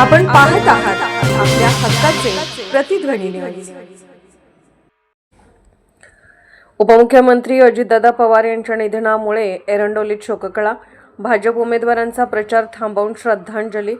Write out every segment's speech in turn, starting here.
आपण पाहत आहात आपल्या हक्काचे प्रतिध्वनी न्यूज उपमुख्यमंत्री अजितदादा पवार यांच्या निधनामुळे एरंडोलीत शोककळा. भाजप उमेदवारांचा प्रचार थांबवून श्रद्धांजली.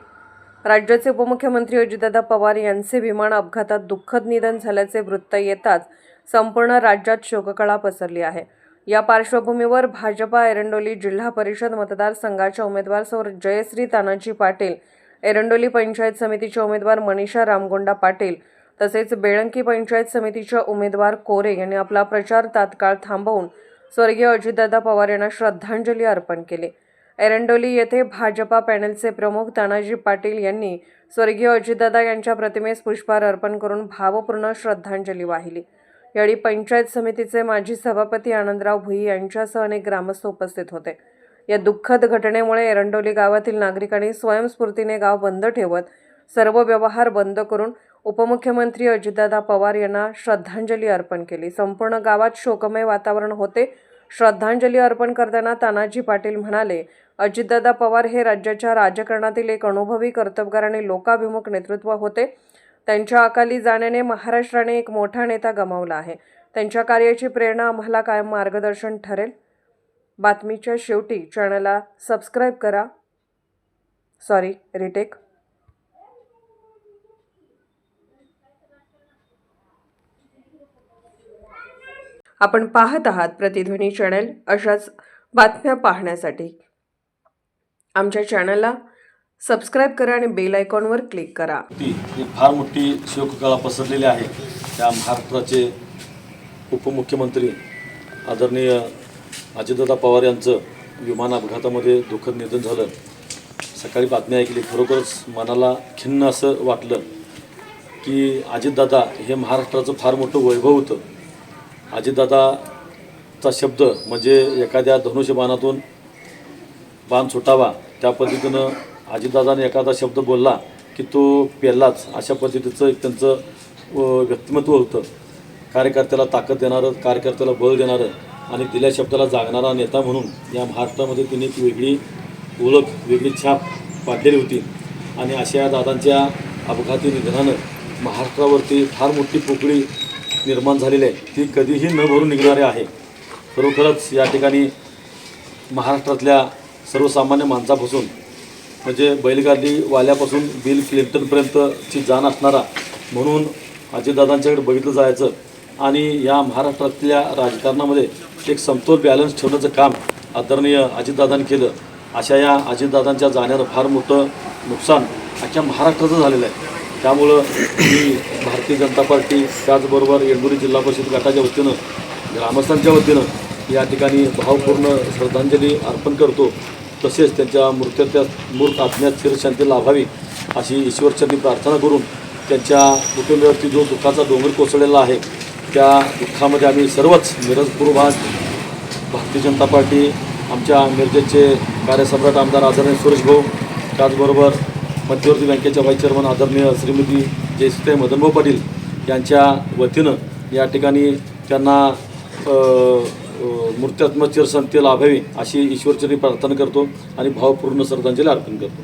राज्याचे उपमुख्यमंत्री अजितदादा पवार यांचे विमान अपघातात दुःखद निधन झाल्याचे वृत्त येताच संपूर्ण राज्यात शोककळा पसरली आहे. या पार्श्वभूमीवर भाजपा एरंडोली जिल्हा परिषद मतदारसंघाच्या उमेदवार सौ जयश्री तानाजी पाटील एरंडोली पंचायत समितीच्या उमेदवार मनीषा रामगोंडा पाटील तसेच बेळंकी पंचायत समितीच्या उमेदवार कोरे यांनी आपला प्रचार तात्काळ थांबवून स्वर्गीय अजितदादा पवार यांना श्रद्धांजली अर्पण केली. एरंडोली येथे भाजपा पॅनेलचे प्रमुख तानाजी पाटील यांनी स्वर्गीय अजितदादा यांच्या प्रतिमेस पुष्पहार अर्पण करून भावपूर्ण श्रद्धांजली वाहिली. यावेळी पंचायत समितीचे माजी सभापती आनंदराव भुई यांच्यासह अनेक ग्रामस्थ उपस्थित होते. या दुःखद घटनेमुळे एरंडोली गावातील नागरिकांनी स्वयंस्फूर्तीने गाव बंद ठेवत सर्व व्यवहार बंद करून उपमुख्यमंत्री अजितदादा पवार यांना श्रद्धांजली अर्पण केली. संपूर्ण गावात शोकमय वातावरण होते. श्रद्धांजली अर्पण करताना तानाजी पाटील म्हणाले अजितदादा पवार हे राज्याच्या राजकारणातील एक अनुभवी कर्तबगार आणि लोकाभिमुख नेतृत्व होते. त्यांच्या अकाली जाण्याने महाराष्ट्राने एक मोठा नेता गमावला आहे. त्यांच्या कार्याची प्रेरणा आम्हाला कायम मार्गदर्शन ठरेल. बातमीच्या शेवटी चॅनलला सबस्क्राईब करा. Sorry retake. आपण पाहत आहात प्रतिध्वनी चॅनल अशाच बातम्या पाहण्यासाठी. आमच्या चॅनलला सबस्क्राईब करा आणि बेल आयकॉनवर क्लिक करा. ती ही फार मोठी शोककळा पसरलेली आहे. त्या महाराष्ट्राचे उपमुख्यमंत्री आदरणीय अजितदादा पवार यांचं विमान अपघातामध्ये दुःखद निधन झालं. सकाळी बातमी ऐकली खरोखरच मनाला खिन्न असं वाटलं की अजितदादा हे महाराष्ट्राचं फार मोठं वैभव होतं. अजितदादाचा शब्द म्हणजे एखाद्या धनुष्यबाणातून बाण सुटावा. त्या पद्धतीनं अजितदादाने एखादा शब्द बोलला की तो पेरलाच अशा पद्धतीचं एक त्यांचं व्यक्तिमत्व होतं. कार्यकर्त्याला ताकद देणारं कार्यकर्त्याला बळ देणारं आणि दिल्या शब्दाला जागणारा नेता म्हणून या महाराष्ट्रामध्ये तिने एक वेगळी ओळख वेगळी छाप पाडलेली होती. आणि अशा या दादांच्या अपघाती निधनानं महाराष्ट्रावरती फार मोठी पोकळी निर्माण झालेली आहे. ती कधीही न भरून निघणारी आहे. खरोखरच या ठिकाणी महाराष्ट्रातल्या सर्वसामान्य माणसापासून म्हणजे बैलगाडीवाल्यापासून बिल क्लिंटनपर्यंतची जाण असणारा म्हणून अजितदादांच्याकडे बघितलं जायचं आणि या महाराष्ट्रातल्या राजकारणामध्ये एक समतोल बॅलन्स ठेवण्याचं काम आदरणीय अजितदादांनी केलं. अशा या अजितदादांच्या जाण्यानं फार मोठं नुकसान अख्ख्या महाराष्ट्राचं झालेलं आहे. त्यामुळं मी भारतीय जनता पार्टी त्याचबरोबर येंडुरी जिल्हा परिषद गटाच्या वतीनं ग्रामस्थांच्या वतीनं या ठिकाणी भावपूर्ण श्रद्धांजली अर्पण करतो. तसेच त्यांच्या मृत्यूच्या मूर्त आत्म्यात चिरशांती लाभावी अशी ईश्वरचरणी प्रार्थना करून त्यांच्या कुटुंबावरती जो दुःखाचा डोंगर कोसळलेला आहे त्या दुःखामध्ये आम्ही सर्वच मिरज पूर्वात भाग भारतीय जनता पार्टी आमच्या मिरजेचे कार्यसम्राट आमदार आदरणीय सुरेश भाऊ त्याचबरोबर मध्यवर्ती बँकेच्या व्हाईस चेअरमन आदरणीय श्रीमती जयश्रीताई मदनभाऊ पाटील यांच्या वतीनं या ठिकाणी त्यांना अ, मूर्त्यात्मक लाभावी अशी ईश्वरचरी प्रार्थना करतो आणि भावपूर्ण श्रद्धांजली अर्पण करतो.